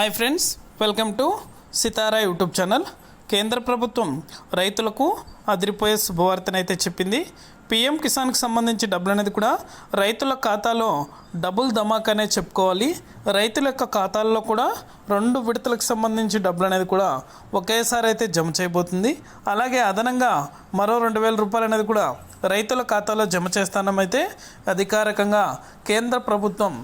Hi friends welcome to Sitara YouTube channel కేంద్ర ప్రభుత్వం రైతులకు అదిరిపోయే శుభవార్తనైతే చెప్పింది. పిఎం కిసాన్కి సంబంధించి డబ్బులు అనేది కూడా రైతుల ఖాతాలో డబుల్ ధమాకానే చెప్పుకోవాలి. రైతుల యొక్క ఖాతాల్లో కూడా రెండు విడతలకు సంబంధించి డబ్బులు అనేది కూడా ఒకేసారి అయితే జమ చేయబోతుంది. అలాగే అదనంగా మరో రెండు వేల రూపాయలు అనేది కూడా రైతుల ఖాతాలో జమ చేస్తానమైతే అధికారికంగా కేంద్ర ప్రభుత్వం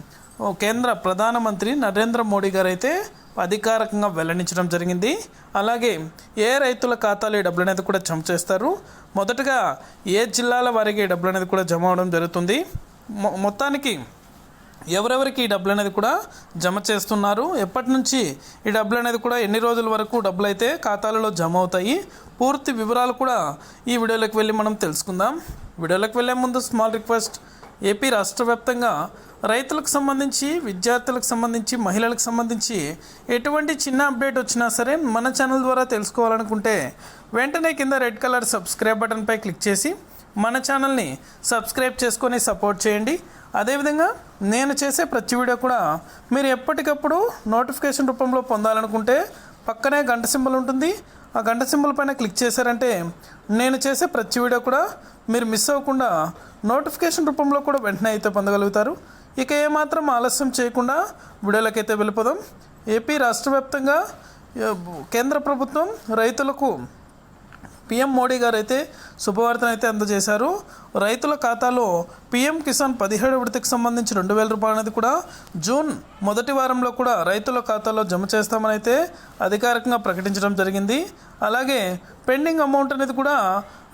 కేంద్ర ప్రధానమంత్రి నరేంద్ర మోడీ గారు అయితే అధికారికంగా వెల్లడించడం జరిగింది. అలాగే ఏ రైతుల ఖాతాలో ఈ డబ్బులు అనేది కూడా జమ చేస్తారు. మొదటగా ఏ జిల్లాల వారికి ఈ డబ్బులు అనేది కూడా జమ అవడం జరుగుతుంది. మొ- మొత్తానికి ఎవరెవరికి ఈ డబ్బులు అనేది కూడా జమ చేస్తున్నారు? ఎప్పటి నుంచి ఈ డబ్బులు అనేది కూడా ఎన్ని రోజుల వరకు డబ్బులు అయితే ఖాతాలలో జమ అవుతాయి పూర్తి వివరాలు కూడా ఈ వీడియోలోకి వెళ్ళి మనం తెలుసుకుందాం. వీడియోలోకి వెళ్ళే ముందు స్మాల్ రిక్వెస్ట్ ఏపీ రాష్ట్ర వ్యాప్తంగా రైతులకు సంబంధించి విద్యార్థులకు సంబంధించి మహిళలకు సంబంధించి ఎటువంటి చిన్న అప్డేట్ వచ్చినా సరే మన ఛానల్ ద్వారా తెలుసుకోవాలనుకుంటే వెంటనే కింద రెడ్ కలర్ సబ్స్క్రైబ్ బటన్పై క్లిక్ చేసి మన ఛానల్ని సబ్స్క్రైబ్ చేసుకొని సపోర్ట్ చేయండి. అదేవిధంగా నేను చేసే ప్రతి వీడియో కూడా మీరు ఎప్పటికప్పుడు నోటిఫికేషన్ రూపంలో పొందాలనుకుంటే పక్కనే గంట సింబల్ ఉంటుంది. ఆ గంట సింబల్ పైన క్లిక్ చేశారంటే నేను చేసే ప్రతి వీడియో కూడా మీరు మిస్ అవ్వకుండా నోటిఫికేషన్ రూపంలో కూడా వెంటనే అయితే పొందగలుగుతారు. ఇక ఏమాత్రం ఆలస్యం చేయకుండా వీడియోలకైతే వెళ్ళిపోదాం. ఏపీ రాష్ట్ర వ్యాప్తంగా కేంద్ర ప్రభుత్వం రైతులకు పిఎం మోడీ గారు అయితే శుభవార్తను అయితే అందజేశారు. రైతుల ఖాతాలో పిఎం కిసాన్ పదిహేడు విడతకు సంబంధించి రెండు వేల రూపాయలు అనేది కూడా జూన్ మొదటి వారంలో కూడా రైతుల ఖాతాలో జమ చేస్తామని అయితే అధికారికంగా ప్రకటించడం జరిగింది. అలాగే పెండింగ్ అమౌంట్ అనేది కూడా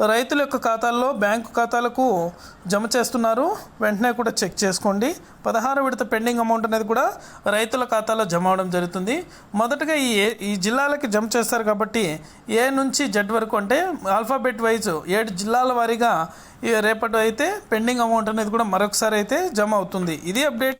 రైతుల యొక్క ఖాతాల్లో బ్యాంకు ఖాతాలకు జమ చేస్తున్నారు. వెంటనే కూడా చెక్ చేసుకోండి. పదహారు విడత పెండింగ్ అమౌంట్ అనేది కూడా రైతుల ఖాతాలో జమ అవడం జరుగుతుంది. మొదటగా ఈ ఏ- ఈ జిల్లాలకి జమ చేస్తారు కాబట్టి ఏ నుంచి జెడ్ వరకు అంటే ఆల్ఫాబెట్ వైజ్ ఏడు జిల్లాల వారీగా రేపటి అయితే పెండింగ్ అమౌంట్ అనేది కూడా మరొకసారి అయితే జమ అవుతుంది. ఇది అప్డేట్.